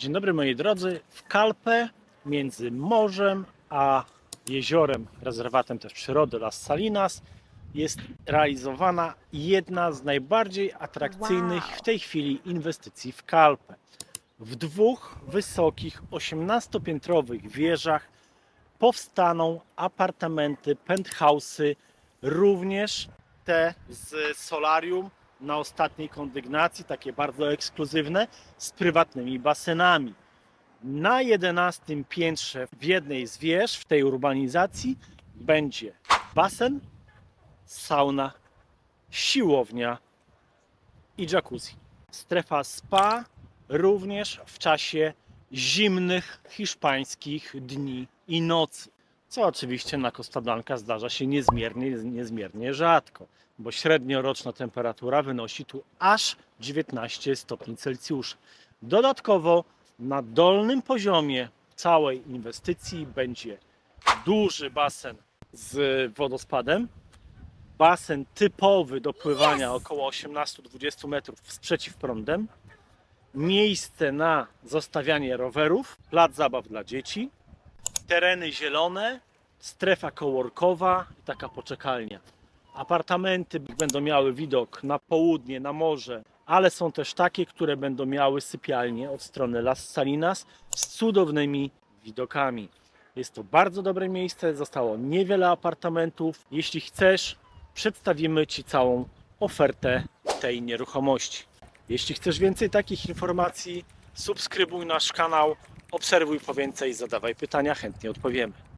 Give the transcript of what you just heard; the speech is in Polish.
Dzień dobry moi drodzy. W Kalpę między morzem a jeziorem, rezerwatem też przyrody Las Salinas jest realizowana jedna z najbardziej atrakcyjnych Wow. w tej chwili inwestycji w Kalpę. W dwóch wysokich 18-piętrowych wieżach powstaną apartamenty, penthouse'y, również te z solarium na ostatniej kondygnacji, takie bardzo ekskluzywne, z prywatnymi basenami. Na 11 piętrze w jednej z wież w tej urbanizacji będzie basen, sauna, siłownia i jacuzzi. Strefa spa również w czasie zimnych hiszpańskich dni i nocy. Co oczywiście na Costa Blanca zdarza się niezmiernie, niezmiernie rzadko, bo średnioroczna temperatura wynosi tu aż 19 stopni Celsjusza. Dodatkowo na dolnym poziomie całej inwestycji będzie duży basen z wodospadem, basen typowy do pływania około 18-20 metrów z przeciwprądem, miejsce na zostawianie rowerów, plac zabaw dla dzieci, tereny zielone, strefa coworkowa i taka poczekalnia. Apartamenty będą miały widok na południe, na morze, ale są też takie, które będą miały sypialnie od strony Las Salinas z cudownymi widokami. Jest to bardzo dobre miejsce, zostało niewiele apartamentów. Jeśli chcesz, przedstawimy Ci całą ofertę tej nieruchomości. Jeśli chcesz więcej takich informacji, subskrybuj nasz kanał, obserwuj po więcej, zadawaj pytania, chętnie odpowiemy.